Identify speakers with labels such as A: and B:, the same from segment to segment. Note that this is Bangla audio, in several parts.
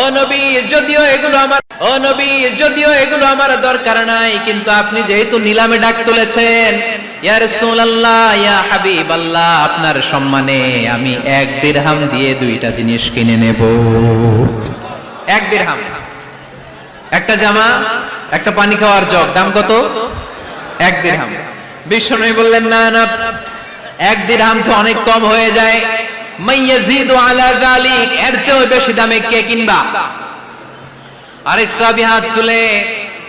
A: ও যদিও এগুলো আমার ও যদিও এগুলো আমার দরকার নাই, কিন্তু আপনি যেহেতু নিলামে ডাক তুলেছেন আপনার সম্মানে আমি এক দিরহাম দিয়ে দুইটা জিনিস কিনে নেব। এক দিরহাম। একটা জামা, একটা পানি খাওয়ার জগ, দাম কত? এক দিরহাম। বিশ্বনবী বললেন, না না, এক দিরহাম তো অনেক কম হয়ে যায়। এর চেয়ে বেশি দামে কে কিনবা? আরেক সাহাবী হাত তুলে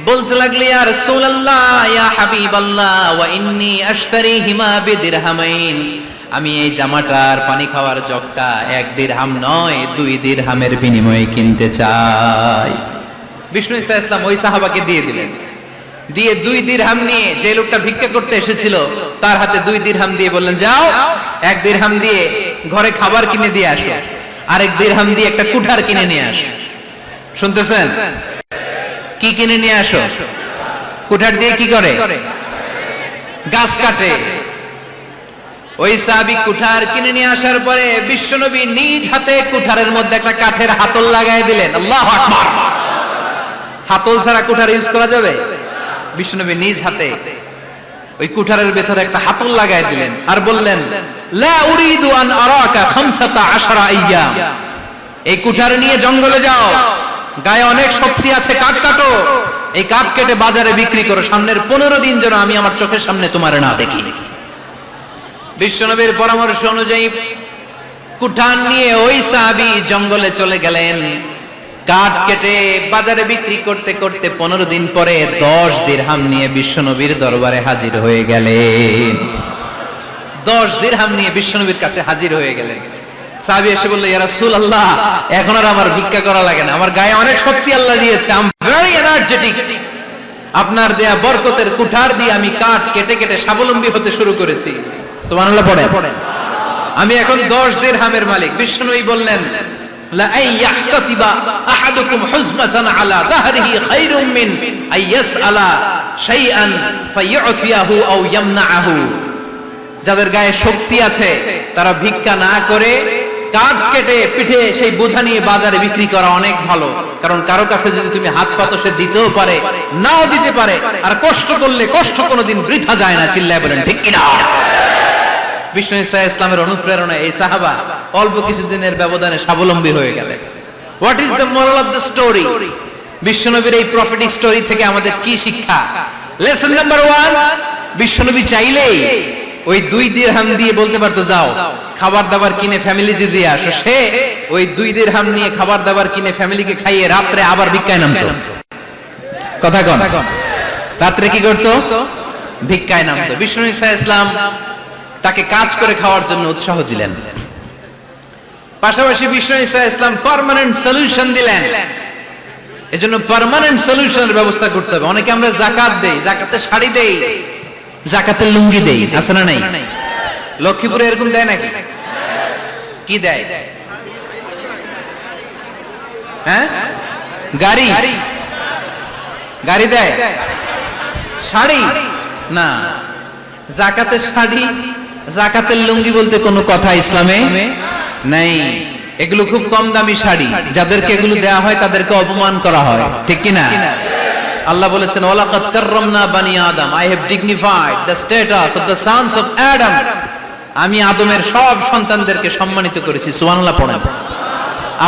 A: বলতে রাসূলুল্লাহ, ইয়া হাবিবাল্লাহ, ওয়া আশতারিহিমা বিদিরহামাইন। আমি এই জামাটার পানি খাওয়ার জগটা এক দিরহাম নয়, দুই দিরহামের বিনিময়ে কিনতে চাই। বিষ্ণু ইসা ইসলাম ওই সাহাবাকে দিয়ে দিলেন। দিয়ে দুই দিরহাম নিয়ে যে লোকটা ভিক্ষা করতে এসেছিল, তার হাতে দুই দিরহাম দিয়ে বললেন, যাও, এক দিরহাম দিয়ে ঘরে খাবার কিনে দিয়ে আসো। আরেক দিরহাম দিয়ে একটা কুঠার কিনে নিয়ে আসো। শুনতেছেন? কি কিনে নিয়ে আসো? কুঠার দিয়ে কি করে? গাছ কাটে। ওই সাহাবি কুঠার কিনে নিয়ে আসার পরে বিশ্বনবী নিজ হাতে কুঠারের মধ্যে একটা কাঠের হাতল লাগাই দিলেন। আল্লাহ হাতল ছাড়া কুঠার ইউজ করা যাবে? বিষ্ণুনবী নিজ হাতে ওই কুঠারের ভেতরে একটা হাতল লাগাই দিলেন আর বললেন এই কুঠার নিয়ে জঙ্গলে যাও, গায়ে অনেক শক্তি আছে, কাঠ কাটো। এই কাঠ কেটে বাজারে বিক্রি করো, সামনের পনেরো দিন যেন আমি আমার চোখের সামনে তোমার না দেখি। বিশ্বনবীর পরামর্শ অনুযায়ী কুঠান নিয়ে ওই সাহাবি জঙ্গলে চলে গেলেন। কাঠ কেটে বাজারে বিক্রি করতে করতে পনেরো দিন পরে দশ দিরহাম নিয়ে বিশ্বনবীর দরবারে হাজির হয়ে গেলেন। দশ দিরহাম নিয়ে বিশ্বনবীর কাছে হাজির হয়ে গেলেন। সাহাবি এসে বলল, ইয়া রাসূলুল্লাহ, এখন আর আমার ভিক্ষা করা লাগে না। আমার গায়ে অনেক শক্তি আল্লাহ দিয়েছে। ভেরি এনার্জেটিক আপনার দেয়া বরকতের কুঠার দিয়ে আমি কাঠ কেটে কেটে স্বাবলম্বী হতে শুরু করেছি। সুবহানাল্লাহ পড়ে আমি এখন দশ দিরহামের মালিক। বিষ্ণুই বললেন لا أن يحتطب أحدكم حزمة على ظهره خير من أن يسأل شيئا فيعطيه أو يمنعه যাদের গায়ে শক্তি আছে তারা ভিক্ষা না করে কাঠ কেটে পিঠে সেই বোঝা নিয়ে বাজারে বিক্রি করা অনেক ভালো কারণ কারো কাছে যদি তুমি হাত পাতো সে দিতেও পারে নাও দিতে পারে আর কষ্ট করলে কষ্ট কোনোদিন বৃথা যায় না চিল্লায় বলেন ঠিক কিনা বিষ্ণু ইসা ইসলামের অনুপ্রেরণা এই সাহাবা অল্প কিছুদিনের ব্যবধানে স্বাবলম্বী হয়ে গেলেন what is the moral of the story বিশ্বনবীর এই প্রফিটিক স্টোরি থেকে আমাদের কি শিক্ষা? লেসন নাম্বার ওয়ান বিশ্বনবী চাইলেই ওই দুই দিয়ে বলতে পারতো, যাও খাবার দাবার কিনে দিয়ে আসো। সে ওই দুই নিয়ে খাবার দাবার কিনে ফ্যামিলিকে খাইয়ে রাত্রে আবার ভিক্ষায় নামতো। কথা কন। রাত্রে কি করতো? ভিক্ষায় নামতো। বিষ্ণু ইসা ইসলাম তাকে কাজ করে খাওয়ার জন্য উৎসাহ দিলেন। পাশাপাশি বিষ্ণু ইসা ইসলাম পার্মানেন্ট সলিউশন দিলেন। এজন্য পার্মানেন্ট সলিউশনের ব্যবস্থা করতে হবে। অনেকে আমরা জাকাত দেই জাকাতে শাড়ি দেই, জাকাতের লুঙ্গি দেই, আছে না নাই? লক্ষ্মীপুরে এরকম দেয় নাকি? কি দেয়? হ্যাঁ? গাড়ি? গাড়ি দেয়? শাড়ি? না। জাকাতের শাড়ি জাকাতের লুঙ্গি বলতে কোনো কথা ইসলামে নাই। এগুলো খুব কম দামি শাড়ি। যাদেরকে এগুলো দেয়া হয় তাদেরকে অপমান করা হয়। ঠিক কি না আল্লাহ বলেছেন ওয়ালাকাদ কাররামনা বানি আদম। I have dignified the status of the sons of Adam আমি আদমের সব সন্তানদেরকে সম্মানিত করেছি। সুবহানাল্লাহ পড়েন।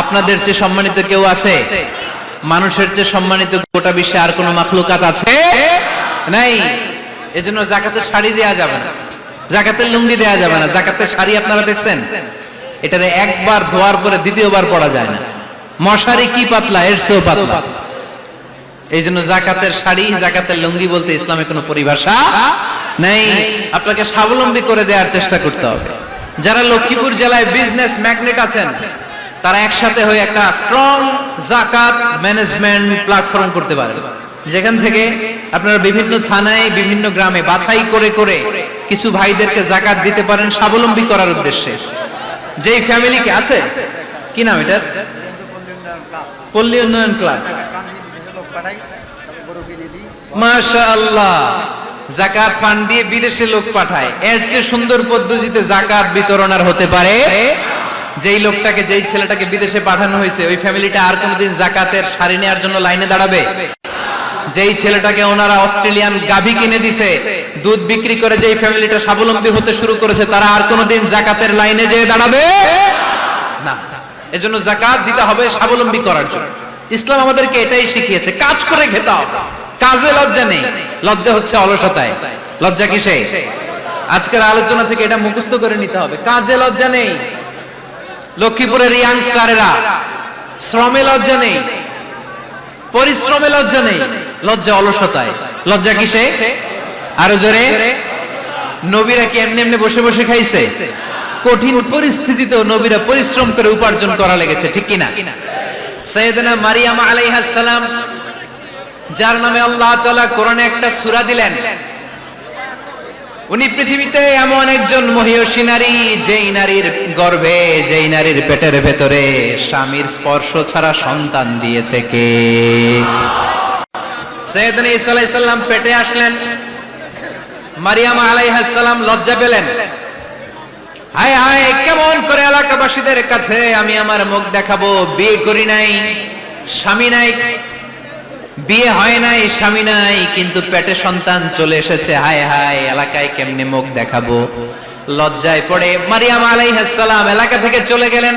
A: আপনাদের চেয়ে সম্মানিত কেউ আছে? মানুষের চেয়ে সম্মানিত গোটা বিশ্বে আর কোনো মাখলুকাত আছে? নাই। এজন্য জাকাতের শাড়ি দেয়া যাবে না। জাকাতের লুঙ্গি দেয়া যাবে না। জাকাতের শাড়ি আপনারা দেখছেন? এটারে একবার ধোয়ার পরে দ্বিতীয়বার পড়া যায় না। মশারি কি পাতলা, এর চেয়েও পাতলা। এই জন্য জাকাতের শাড়ি, জাকাতের লুঙ্গি বলতে ইসলামে কোনো পরিভাষা নেই। আপনাকে স্বাবলম্বী করে দেওয়ার চেষ্টা করতে হবে। যারা লক্ষ্মীপুর জেলায় বিজনেস ম্যাগনেট আছেন, তারা একসাথে হয়ে একটা স্ট্রং জাকাত ম্যানেজমেন্ট প্ল্যাটফর্ম করতে পারেন। যেখান থেকে আপনারা বিভিন্ন থানায়, বিভিন্ন গ্রামে বাছাই করে করে কিছু ভাইদেরকে জাকাত দিতে পারেন স্বাবলম্বী করার উদ্দেশ্যে। যেই ফ্যামিলিকে আছে? কি নাম এটার? পল্লী উন্নয়ন ক্লাব। মাশা আল্লাহ জাকাত ফান্ড দিয়ে বিদেশে লোক পাঠায়। এর চেয়ে সুন্দর পদ্ধতিতে জাকাত বিতরণ আর হতে পারে যেই লোকটাকে, যেই ছেলেটাকে বিদেশে পাঠানো হয়েছে, ওই ফ্যামিলিটা আর কোনোদিন জাকাতের শাড়ি নেওয়ার জন্য লাইনে দাঁড়াবে? যেই ছেলেটাকে ওনারা অস্ট্রেলিয়ান গাভী কিনে দিছে, দুধ বিক্রি করে যেই ফ্যামিলিটা স্বাবলম্বী হতে শুরু করেছে, তারা আর কোনোদিন জাকাতের লাইনে যেয়ে দাঁড়াবে না। এজন্য জাকাত দিতে হবে স্বাবলম্বী করার জন্য। ইসলাম আমাদেরকে এটাই শিখিয়েছে, কাজ করে খেতে হবে কাজে লজ্জা নেই। লজ্জা হচ্ছে অলসতায়। লজ্জা কিসে? আজকের আলোচনা থেকে এটা মুখস্থ করে নিতে হবে। কাজে লজ্জা নেই। লক্ষ্মীপুরের ইয়াংস্টারেরা শ্রমে লজ্জা নেই। পরিশ্রমে লজ্জা নেই। লজ্জা অলসতায়। লজ্জা কিসে? আরও জোরে। নবীরা কি এমনি এমনি বসে বসে খাইছে? কঠিন পরিস্থিতিতেও নবীরা পরিশ্রম করে উপার্জন করা লেগেছে, ঠিক কিনা? সৈয়দনা মারিয়াম আলাইহাস সালাম, যার নামে আল্লাহ তাআলা কোরআনে একটা সূরা দিলেন। উনি পৃথিবীতে এমন একজন মহিয়সী নারী, যেই নারীর গর্ভে, যেই নারীর পেটের ভেতরে স্বামীর স্পর্শ ছাড়া সন্তান দিয়েছে কে? সৈয়দনা ঈসা আলাইহিস সালাম পেটে আসলেন। মারিয়াম আলাইহাস সালাম লজ্জা পেলেন। হায় হায়, কেমন করে এলাকাবাসীদের কাছে আমি আমার মুখ দেখাবো? বিয়ে করি নাই, স্বামী নাই, বিয়ে হয় নাই, স্বামী নাই, কিন্তু পেটে সন্তান চলে এসেছে। হায় হায়, এলাকায় কেমনে মুখ দেখাবো? লজ্জায় পড়ে মারিয়াম আলাইহিস সালাম এলাকা থেকে চলে গেলেন।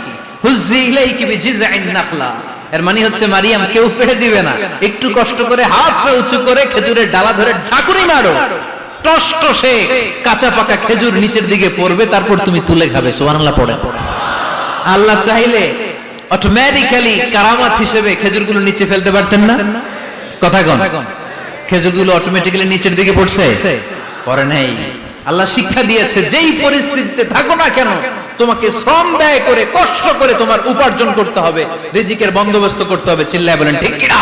A: এর মানে হচ্ছে, মারিয়াম, কেউ পেড়ে দিবে না। একটু কষ্ট করে হাতটা উঁচু করে খেজুরের ডালা ধরে ঝাঁকুনি মারো। কাঁচা পাকা খেজুর নিচের দিকে পড়বে, তারপর তুমি তুলে খাবে। পড়ে আল্লাহ চাইলে অটোমেটিক্যালি কারামাত হিসেবে খেজুরগুলো নিচে ফেলতে পারতেন না? কথা কন। খেজুরগুলো অটোমেটিক্যালি নিচের দিকে পড়ছে? পরে নাই। আল্লাহ শিক্ষা দিয়েছে, যেই পরিস্থিতিতে থাকো না কেন, তোমাকে শ্রম ব্যয় করে, কষ্ট করে তোমার উপার্জন করতে হবে, রিজিকের বন্দোবস্ত করতে হবে। চিল্লায় বলেন, ঠিক কিনা?